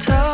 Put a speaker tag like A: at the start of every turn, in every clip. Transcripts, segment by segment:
A: stand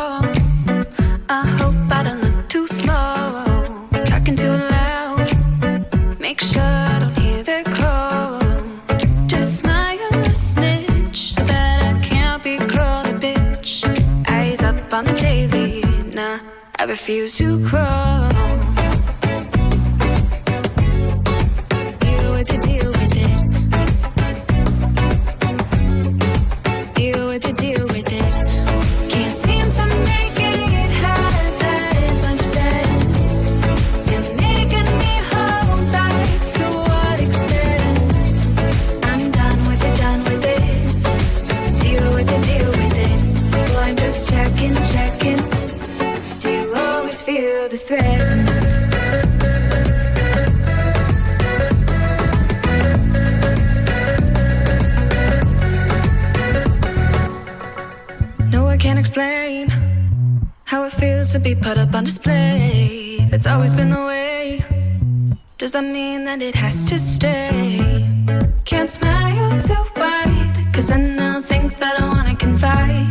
A: explain how it feels to be put up on display. That's always been the way. Does that mean that it has to stay? Can't smile too wide, cause then they'll think that I wanna confide.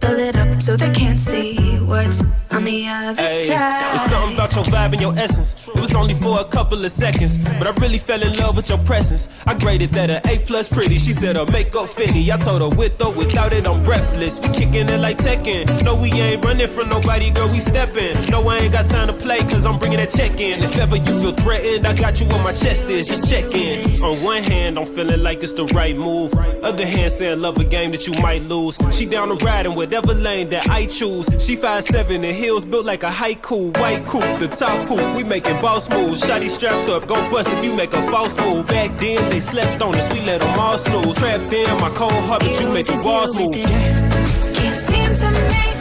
A: Build it up so they can't see what's on the other
B: Hey,
A: side.
B: it's something about your vibe and your essence. It was only for a couple of seconds, but I really fell in love with your presence. I graded that a A plus pretty. She said her makeup fitty. I told her with or without it, I'm breathless. We kicking it like Tekken. No, we ain't running from nobody, girl. We stepping. No, I ain't got time to play, cause I'm bringing that check in. If ever you feel threatened, I got you on my chest is. Just check in. On one hand, I'm feeling like it's the right move. Other hand, saying love a game that you might lose. She down to ride in whatever lane that I choose. She 5'7 and heels built like a haiku. White coupe, the top poop. We making boss moves. Shotty strapped up, gon' bust if you make a false move. Back then, they slept on us. We let them all snooze. Trapped in my cold heart, but you make the walls move. Yeah.
A: Can't seem to make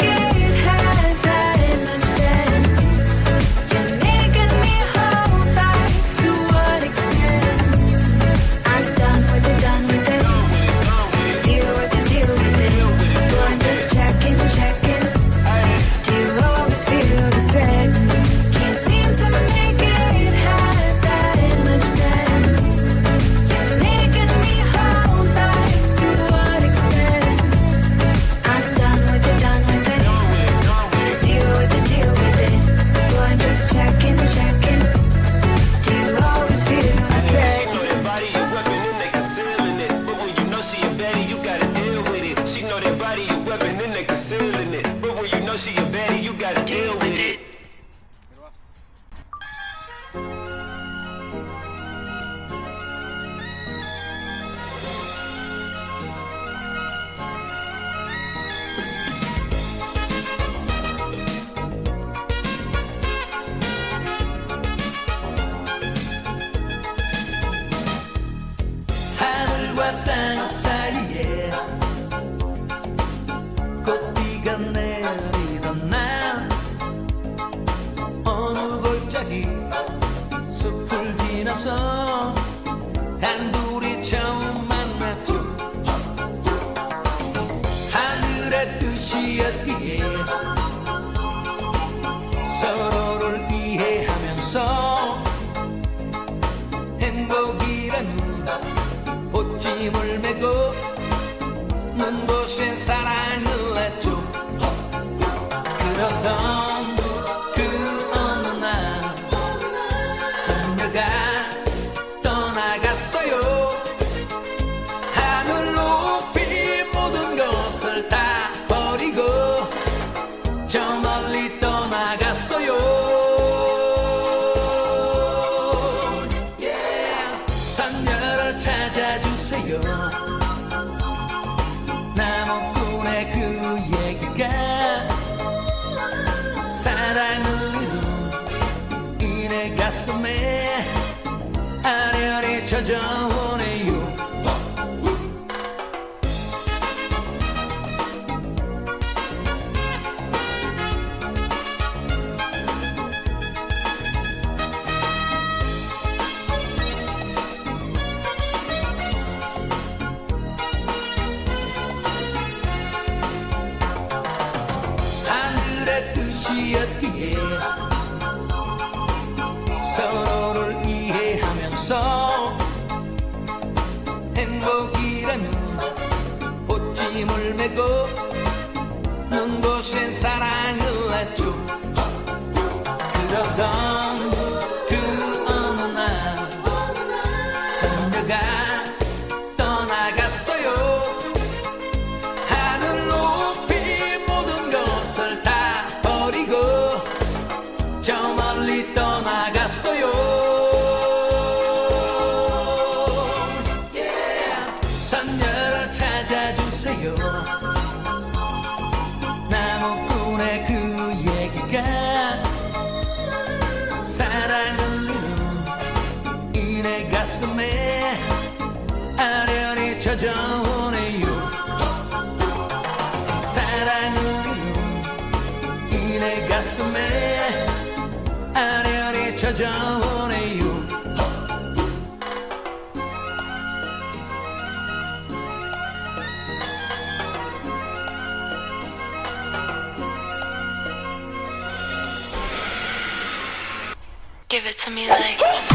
C: 것이었기에 서로를 이해하면서 행복이라는 보침을 메고 눈 곳엔 사랑 선녀를 찾아주세요. 나무꾼의 그 얘기가 사랑 흘리는
D: 이내 가슴에 아련히 찾아오네요. 사랑 흘리는 이내 가슴에 아련히 찾아오네요
C: me like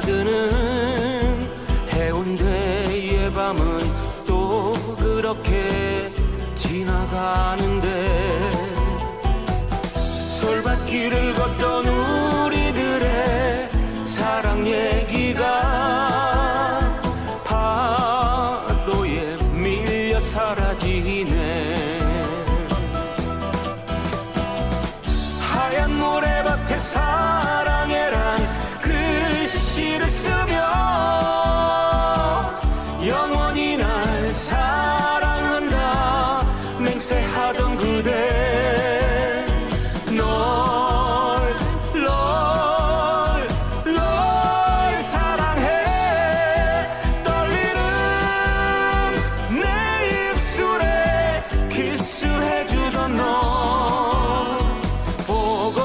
C: 드는 해운대의 밤은 또 그렇게 지나가는데 솔밭길을 걷던 후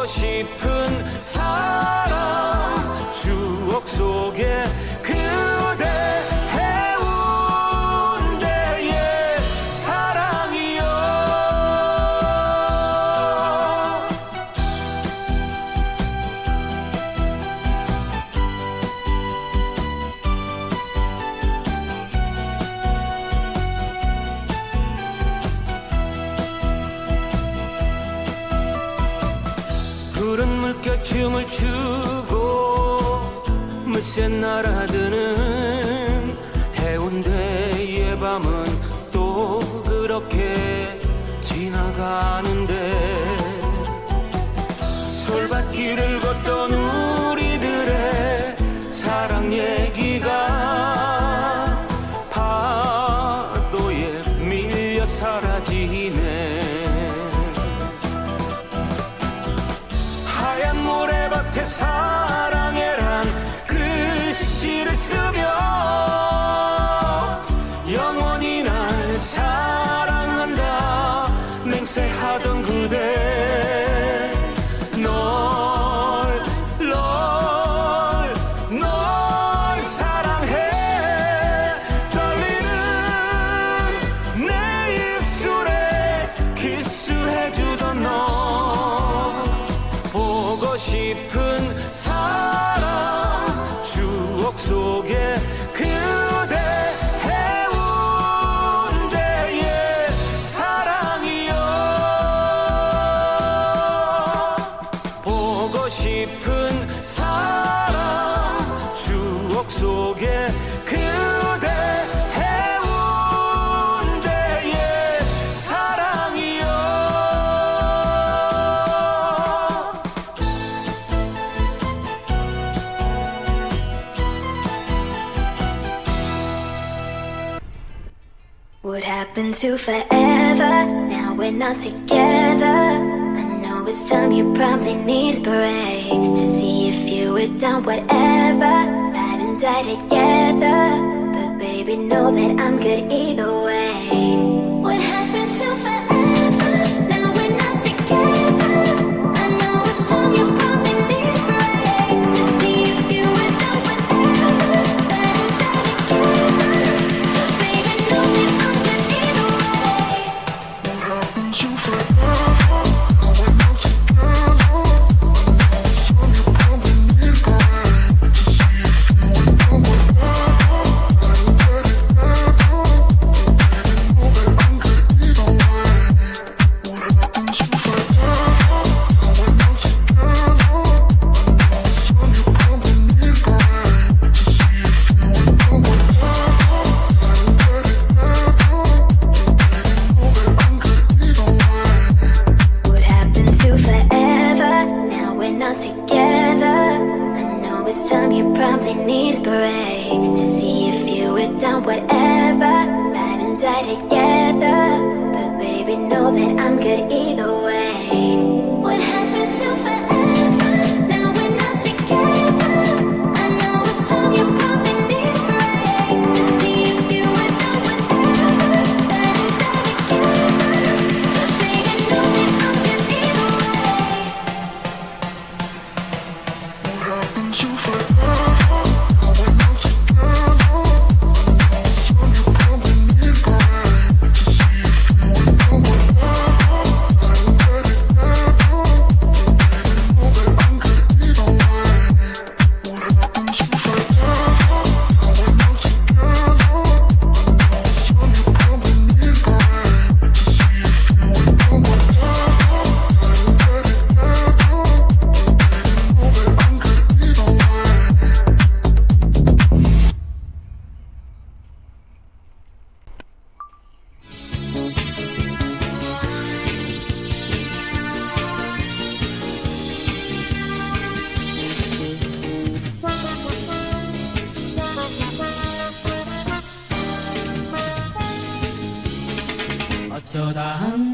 C: 싶은 사라지네. 하얀 모래밭에 사 속에 그대 해운대의 사랑이여
E: What happened to forever? Now we're not together. I know it's time you probably need a break to see if you were done whatever die together. But baby, know that I'm good either way. What
C: 就当